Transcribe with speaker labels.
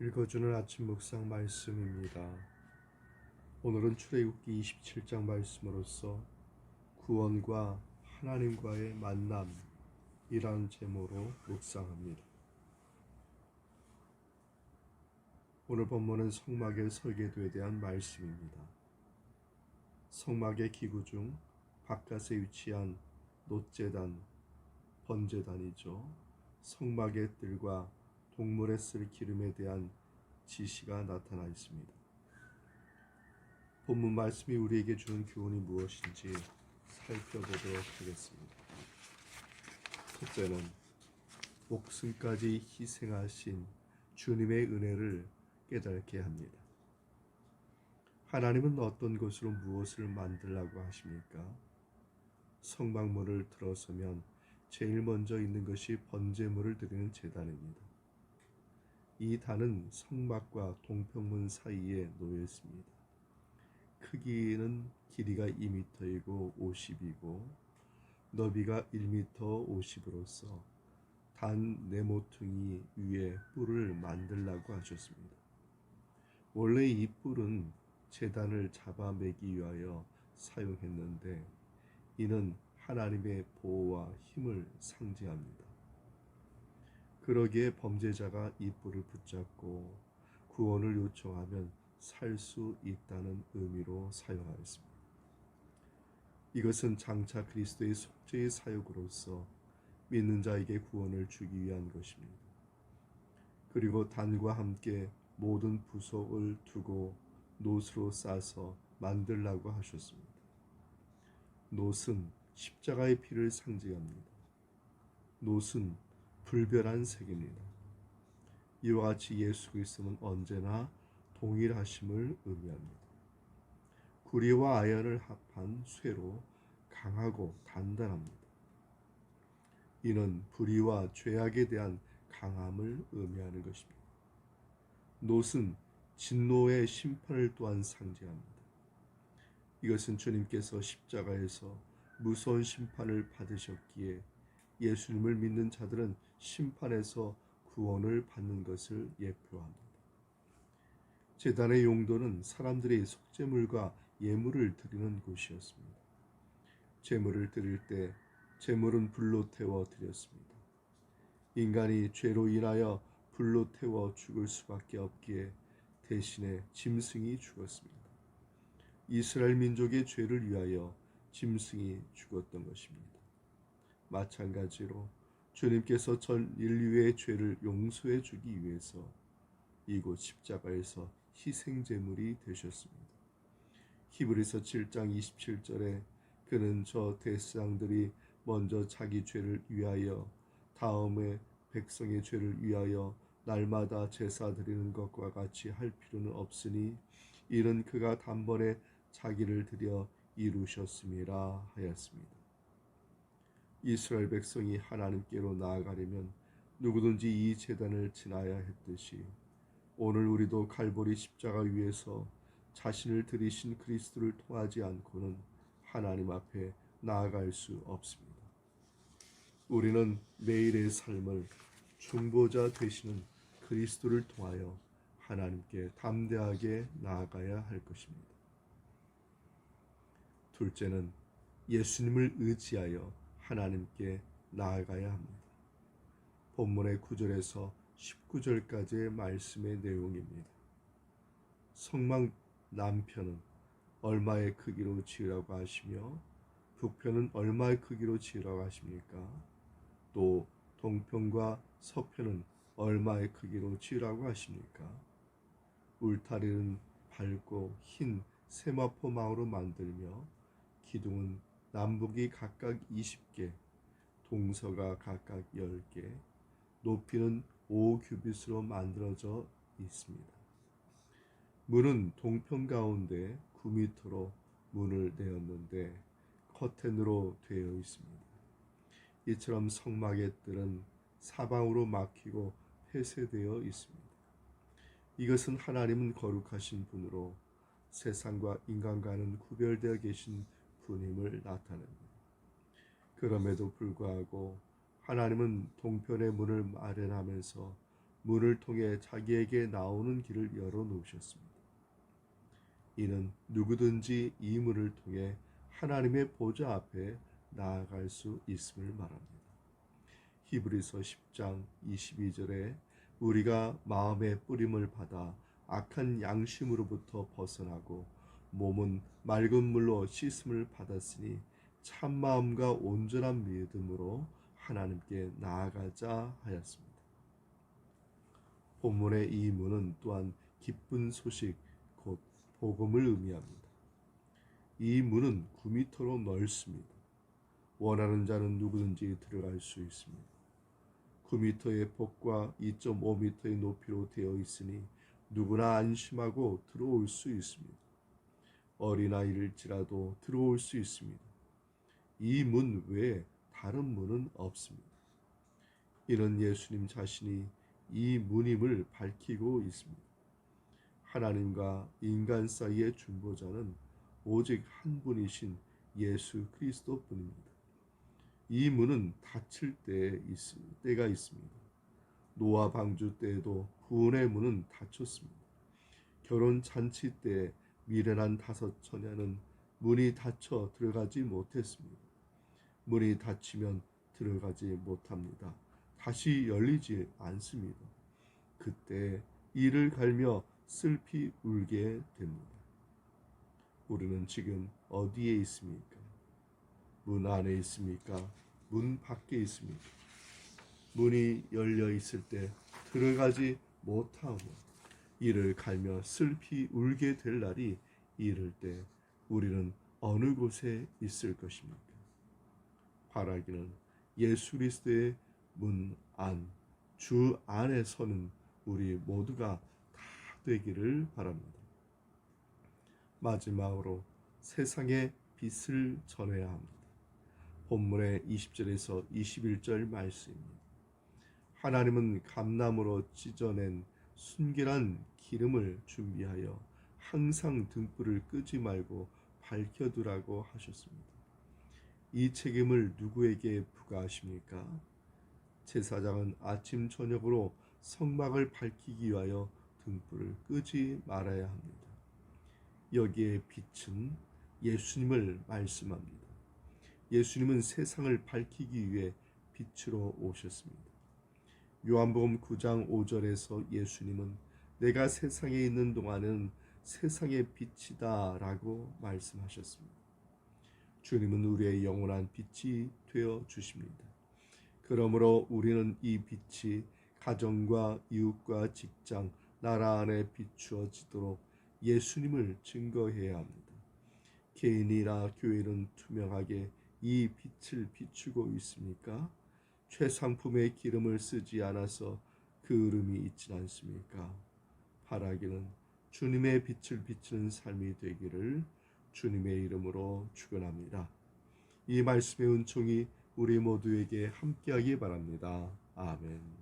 Speaker 1: 읽어주는 아침 묵상 말씀입니다. 오늘은 출애굽기 27장 말씀으로서 구원과 하나님과의 만남이라는 제목으로 묵상합니다. 오늘 본문은 성막의 설계도에 대한 말씀입니다. 성막의 기구 중 바깥에 위치한 노제단, 번제단이죠. 성막의 뜰과 동물에 쓸 기름에 대한 지시가 나타나 있습니다. 본문 말씀이 우리에게 주는 교훈이 무엇인지 살펴보도록 하겠습니다. 첫째는 목숨까지 희생하신 주님의 은혜를 깨닫게 합니다. 하나님은 어떤 것으로 무엇을 만들라고 하십니까? 성막문을 들어서면 제일 먼저 있는 것이 번제물을 드리는 제단입니다. 이 단은 성막과 동평문 사이에 놓여 있습니다. 크기는 길이가 2m이고 50이고 너비가 1m 50으로서 단 네모퉁이 위에 뿔을 만들라고 하셨습니다. 원래 이 뿔은 재단을 잡아매기 위하여 사용했는데 이는 하나님의 보호와 힘을 상징합니다. 그러기에 범죄자가 이 뿔을 붙잡고 구원을 요청하면 살 수 있다는 의미로 사용하였습니다. 이것은 장차 그리스도의 속죄의 사역으로서 믿는 자에게 구원을 주기 위한 것입니다. 그리고 단과 함께 모든 부속을 두고 노스로 싸서 만들라고 하셨습니다. 노스는 십자가의 피를 상징합니다. 노스는 불별한 색입니다. 이와 같이 예수 그리스도는 언제나 동일하심을 의미합니다. 구리와 아연을 합한 쇠로 강하고 단단합니다. 이는 불의와 죄악에 대한 강함을 의미하는 것입니다. 노은 진노의 심판을 또한 상징합니다. 이것은 주님께서 십자가에서 무서운 심판을 받으셨기에 예수님을 믿는 자들은 심판에서 구원을 받는 것을 예표합니다. 제단의 용도는 사람들이 속죄물과 예물을 드리는 곳이었습니다. 제물을 드릴 때 제물은 불로 태워 드렸습니다. 인간이 죄로 인하여 불로 태워 죽을 수밖에 없기에 대신에 짐승이 죽었습니다. 이스라엘 민족의 죄를 위하여 짐승이 죽었던 것입니다. 마찬가지로 주님께서 전 인류의 죄를 용서해 주기 위해서 이곳 십자가에서 희생 제물이 되셨습니다. 히브리서 7장 27절에 그는 저 대상들이 먼저 자기 죄를 위하여 다음에 백성의 죄를 위하여 날마다 제사 드리는 것과 같이 할 필요는 없으니 이는 그가 단번에 자기를 드려 이루셨음이라 하였습니다. 이스라엘 백성이 하나님께로 나아가려면 누구든지 이 재단을 지나야 했듯이 오늘 우리도 갈보리 십자가 위에서 자신을 들이신 그리스도를 통하지 않고는 하나님 앞에 나아갈 수 없습니다. 우리는 매일의 삶을 중보자 되시는 그리스도를 통하여 하나님께 담대하게 나아가야 할 것입니다. 둘째는 예수님을 의지하여 하나님께 나아가야 합니다. 본문의 9절에서 19절까지의 말씀의 내용입니다. 성막 남편은 얼마의 크기로 지으라고 하시며 북편은 얼마의 크기로 지으라고 하십니까? 또 동편과 서편은 얼마의 크기로 지으라고 하십니까? 울타리는 밝고 흰 세마포망으로 만들며 기둥은 남북이 각각 20개, 동서가 각각 10개, 높이는 5규빗으로 만들어져 있습니다. 문은 동편 가운데 9m로 문을 내었는데 커튼으로 되어 있습니다. 이처럼 성막의 뜰은 사방으로 막히고 폐쇄되어 있습니다. 이것은 하나님은 거룩하신 분으로 세상과 인간과는 구별되어 계신 분임을 나타냅니다. 그럼에도 불구하고 하나님은 동편의 문을 마련하면서 문을 통해 자기에게 나오는 길을 열어 놓으셨습니다. 이는 누구든지 이 문을 통해 하나님의 보좌 앞에 나아갈 수 있음을 말합니다. 히브리서 10장 22절에 우리가 마음의 뿌림을 받아 악한 양심으로부터 벗어나고 몸은 맑은 물로 씻음을 받았으니 참 마음과 온전한 믿음으로 하나님께 나아가자 하였습니다. 본문의 이 문은 또한 기쁜 소식 곧 복음을 의미합니다. 이 문은 9미터로 넓습니다. 원하는 자는 누구든지 들어갈 수 있습니다. 9미터의 폭과 2.5미터의 높이로 되어 있으니 누구나 안심하고 들어올 수 있습니다. 어린아이일지라도 들어올 수 있습니다. 이 문 외에 다른 문은 없습니다. 이는 예수님 자신이 이 문임을 밝히고 있습니다. 하나님과 인간 사이의 중보자는 오직 한 분이신 예수 그리스도 뿐입니다. 이 문은 닫힐 때 있, 때가 있습니다. 노아 방주 때에도 구원의 문은 닫혔습니다. 결혼 잔치 때 미련한 다섯 처녀는 문이 닫혀 들어가지 못했습니다. 문이 닫히면 들어가지 못합니다. 다시 열리지 않습니다. 그때 이를 갈며 슬피 울게 됩니다. 우리는 지금 어디에 있습니까? 문 안에 있습니까? 문 밖에 있습니까? 문이 열려 있을 때 들어가지 못하고 이를 갈며 슬피 울게 될 날이 이를 때 우리는 어느 곳에 있을 것입니까? 바라기는 예수 그리스도의 문 안, 주 안에 서는 우리 모두가 다 되기를 바랍니다. 마지막으로 세상의 빛을 전해야 합니다. 본문의 20절에서 21절 말씀입니다. 하나님은 감나무로 찢어낸 순결한 기름을 준비하여 항상 등불을 끄지 말고 밝혀두라고 하셨습니다. 이 책임을 누구에게 부과하십니까? 제사장은 아침 저녁으로 성막을 밝히기 위하여 등불을 끄지 말아야 합니다. 여기에 빛은 예수님을 말씀합니다. 예수님은 세상을 밝히기 위해 빛으로 오셨습니다. 요한복음 9장 5절에서 예수님은 내가 세상에 있는 동안은 세상의 빛이다 라고 말씀하셨습니다. 주님은 우리의 영원한 빛이 되어 주십니다. 그러므로 우리는 이 빛이 가정과 이웃과 직장, 나라 안에 비추어지도록 예수님을 증거해야 합니다. 개인이나 교회는 투명하게 이 빛을 비추고 있습니까? 최상품의 기름을 쓰지 않아서 그 흐름이 있지 않습니까? 바라기는 주님의 빛을 비추는 삶이 되기를 주님의 이름으로 축원합니다. 이 말씀의 은총이 우리 모두에게 함께하기 바랍니다. 아멘.